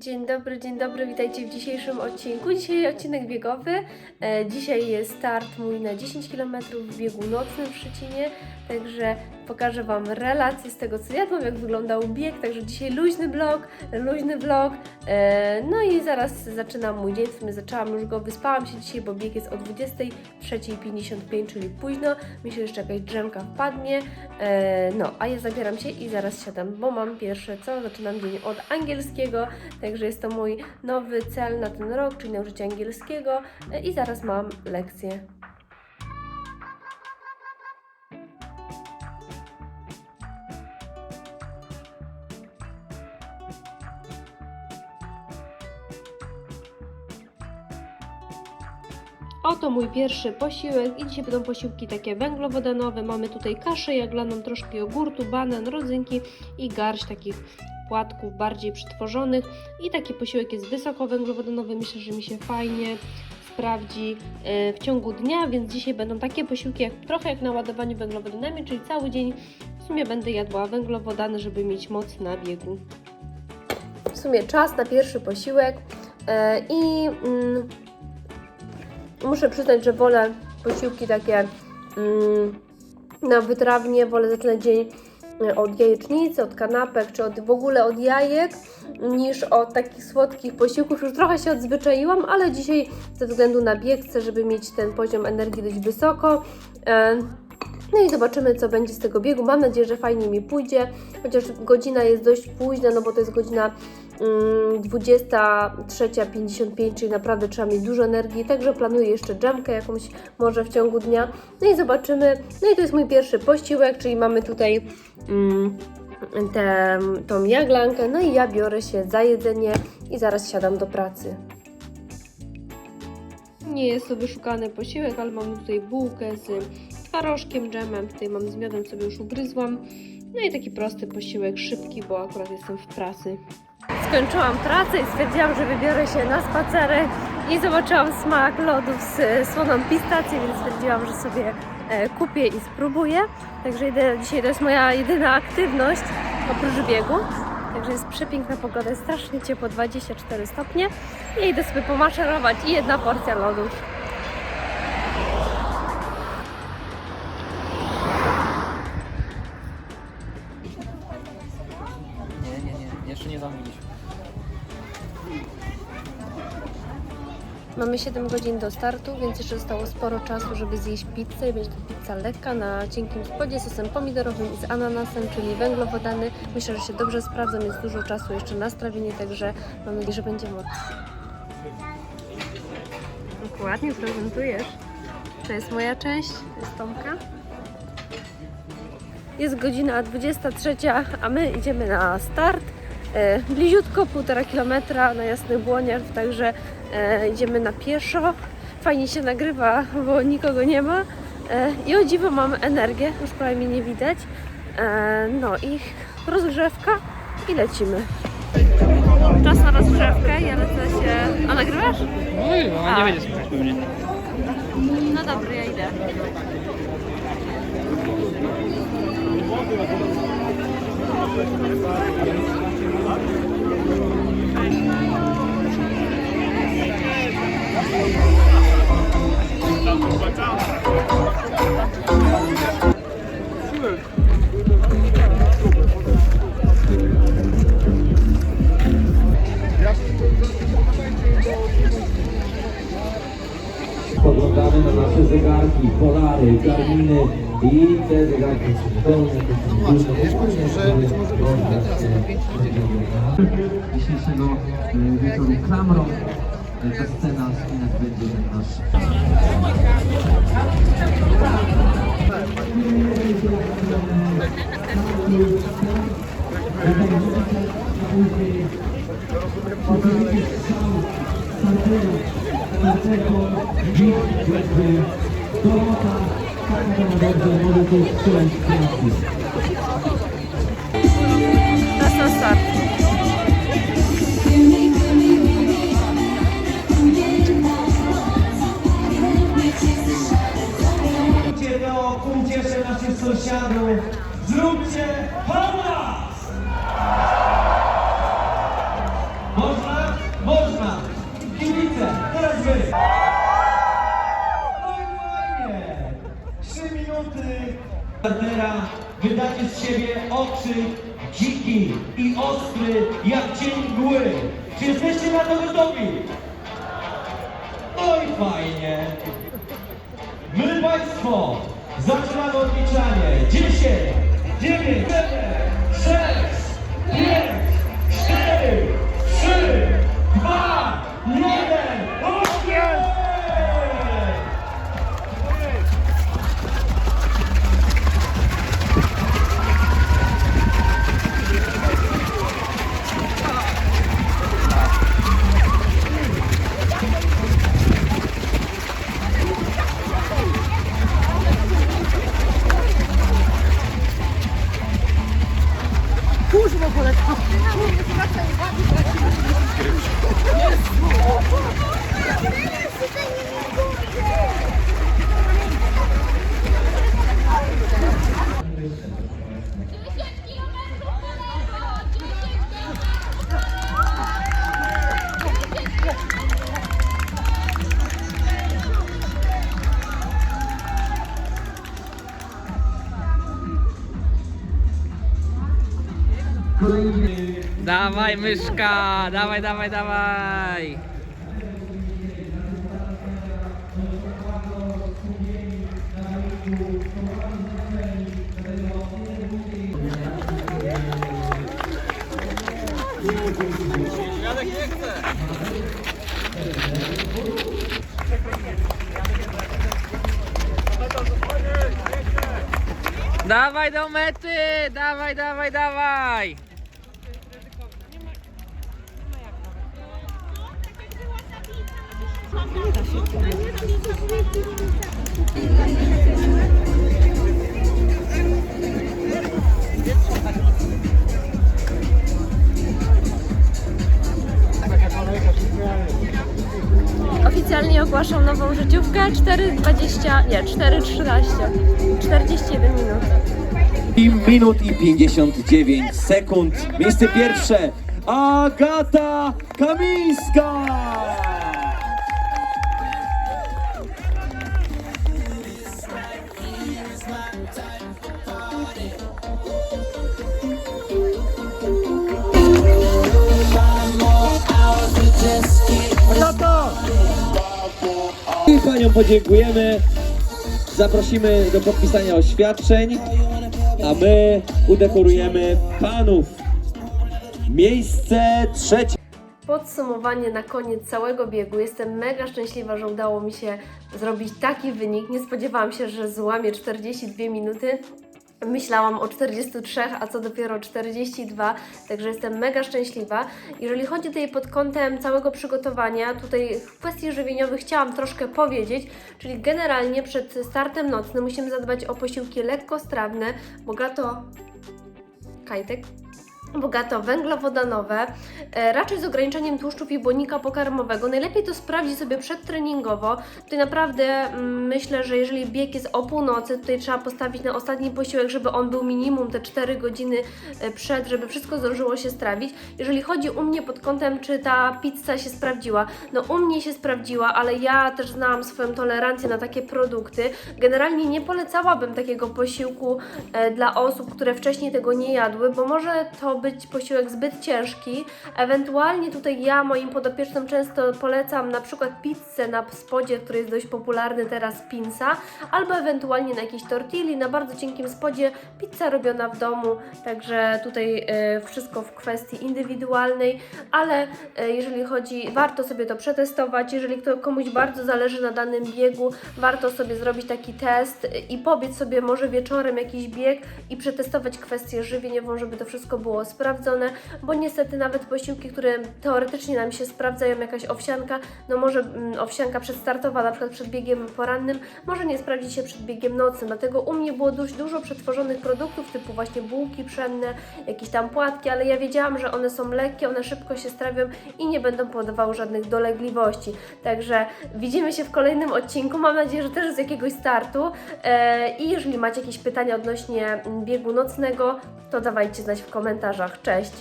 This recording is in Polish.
Dzień dobry, dzień dobry, witajcie w dzisiejszym odcinku. Dzisiaj odcinek biegowy. E, dzisiaj jest start mój na 10 km w biegu nocnym w Szczecinie, także pokażę Wam relacje z tego, co jadłam, jak wyglądał bieg, także dzisiaj luźny vlog, luźny vlog. E, no i zaraz zaczynam mój dzień, w sumie zaczęłam już go, wyspałam się dzisiaj, bo bieg jest o 23.55, czyli późno. Myślę, że jeszcze jakaś drzemka wpadnie. E, no, a ja zabieram się i zaraz siadam, bo mam pierwsze co, zaczynam dzień od angielskiego, Także jest to mój nowy cel na ten rok, czyli nauczycie angielskiego e, i zaraz mam lekcję. Oto mój pierwszy posiłek i dzisiaj będą posiłki takie węglowodanowe. Mamy tutaj kaszę jaglaną, troszkę jogurtu, banan, rodzynki i garść takich płatków bardziej przetworzonych i taki posiłek jest wysokowęglowodanowy. Myślę, że mi się fajnie sprawdzi e, w ciągu dnia, więc dzisiaj będą takie posiłki jak, trochę jak na ładowaniu węglowodanami, czyli cały dzień w sumie będę jadła węglowodany, żeby mieć moc na biegu. W sumie czas na pierwszy posiłek e, i mm, muszę przyznać, że wolę posiłki takie mm, na wytrawnie, wolę zaczynać dzień e, od jajecznicy, od kanapek, czy od, w ogóle od jajek, niż od takich słodkich posiłków. Już trochę się odzwyczaiłam, ale dzisiaj ze względu na bieg chcę, żeby mieć ten poziom energii dość wysoko. E, No i zobaczymy, co będzie z tego biegu. Mam nadzieję, że fajnie mi pójdzie, chociaż godzina jest dość późna, no bo to jest godzina 23.55, czyli naprawdę trzeba mieć dużo energii. Także planuję jeszcze dżemkę jakąś może w ciągu dnia. No i zobaczymy. No i to jest mój pierwszy posiłek, czyli mamy tutaj mm, tę, tą jaglankę. No i ja biorę się za jedzenie i zaraz siadam do pracy. Nie jest to wyszukany posiłek, ale mam tutaj bułkę z twarożkiem, dżemem. Tutaj mam z miodem, sobie już ugryzłam. No i taki prosty posiłek, szybki, bo akurat jestem w pracy. Skończyłam pracę i stwierdziłam, że wybiorę się na spacerek i zobaczyłam smak lodów z słoną pistację, więc stwierdziłam, że sobie e, kupię i spróbuję. Także idę, dzisiaj to jest moja jedyna aktywność oprócz biegu. Także jest przepiękna pogoda, strasznie ciepło, 24 stopnie. I idę sobie pomaszerować i jedna porcja lodów. Mamy 7 godzin do startu, więc jeszcze zostało sporo czasu, żeby zjeść pizzę. I będzie to pizza lekka na cienkim spodzie, sosem pomidorowym i z ananasem, czyli węglowodany. Myślę, że się dobrze sprawdzą, jest dużo czasu jeszcze na strawienie, także mam nadzieję, że będzie moc. Ładnie prezentujesz. To jest moja część, to jest Tomka. Jest godzina 23, a my idziemy na start. E, bliziutko, półtora kilometra na Jasnych Błoniach, także e, idziemy na pieszo. Fajnie się nagrywa, bo nikogo nie ma. E, I o dziwo mam energię, już prawie mnie nie widać. E, no i rozgrzewka i lecimy. Czas na rozgrzewkę, ja lecę się... A nagrywasz? No, A. nie będzie słychać pewnie. No dobra, ja idę. Spoglądamy na nasze zegarki, polary, garminy i te zegarki są zdolne do dzisiejszego e, wieczoru klamrą. E, Ta scena spinać będzie ten nasz Czas na start. Zróbcie to, ucieszę naszych sąsiadów. Zróbcie hałas! Można Można! Partnera wydacie z siebie oczy dziki i ostry jak cień mgły. Czy jesteście na to gotowi? No i fajnie. My Państwo, zaczynamy odliczanie. 10, 9, 7, 6, 5, Kurwa, koleżko! Jezu! Dawaj myszka, dawaj, dawaj, dawaj. Dawaj do mety! Dawaj, dawaj, dawaj! Oficjalnie ogłaszam nową życiówkę 4.20, nie 4.13, 41 minut. minut i 59 sekund. Miejsce pierwsze Agata Kamińska! I paniom podziękujemy. Zaprosimy do podpisania oświadczeń, a my udekorujemy panów. Miejsce trzecie. Podsumowanie na koniec całego biegu. Jestem mega szczęśliwa, że udało mi się zrobić taki wynik. Nie spodziewałam się, że złamię 42 minuty. Myślałam o 43, a co dopiero 42, także jestem mega szczęśliwa. Jeżeli chodzi tutaj pod kątem całego przygotowania, tutaj w kwestii żywieniowych chciałam troszkę powiedzieć, czyli generalnie przed startem nocnym musimy zadbać o posiłki lekkostrawne, bogato kajtek, bogato węglowodanowe, e, raczej z ograniczeniem tłuszczów i błonnika pokarmowego. Najlepiej to sprawdzić sobie przedtreningowo. Tutaj naprawdę mm, myślę, że jeżeli bieg jest o północy, tutaj trzeba postawić na ostatni posiłek, żeby on był minimum te 4 godziny e, przed, żeby wszystko zdążyło się strawić. Jeżeli chodzi u mnie pod kątem, czy ta pizza się sprawdziła, no u mnie się sprawdziła, ale ja też znałam swoją tolerancję na takie produkty. Generalnie nie polecałabym takiego posiłku e, dla osób, które wcześniej tego nie jadły, bo może to być posiłek zbyt ciężki. Ewentualnie tutaj ja moim podopiecznym często polecam na przykład pizzę na spodzie, który jest dość popularny teraz, pinsa, albo ewentualnie na jakiejś tortilli, na bardzo cienkim spodzie, pizza robiona w domu, także tutaj e, wszystko w kwestii indywidualnej, ale e, jeżeli chodzi, warto sobie to przetestować, jeżeli komuś bardzo zależy na danym biegu, warto sobie zrobić taki test e, i pobiec sobie może wieczorem jakiś bieg i przetestować kwestię żywieniową, żeby to wszystko było sprawdzone, bo niestety nawet posiłki, które teoretycznie nam się sprawdzają, jakaś owsianka, no może mm, owsianka przedstartowa, na przykład przed biegiem porannym, może nie sprawdzić się przed biegiem nocnym, dlatego u mnie było dość dużo przetworzonych produktów, typu właśnie bułki pszenne, jakieś tam płatki, ale ja wiedziałam, że one są lekkie, one szybko się strawią i nie będą powodowały żadnych dolegliwości. Także widzimy się w kolejnym odcinku, mam nadzieję, że też z jakiegoś startu. E, i jeżeli macie jakieś pytania odnośnie biegu nocnego, to dawajcie znać w komentarzach. Cześć!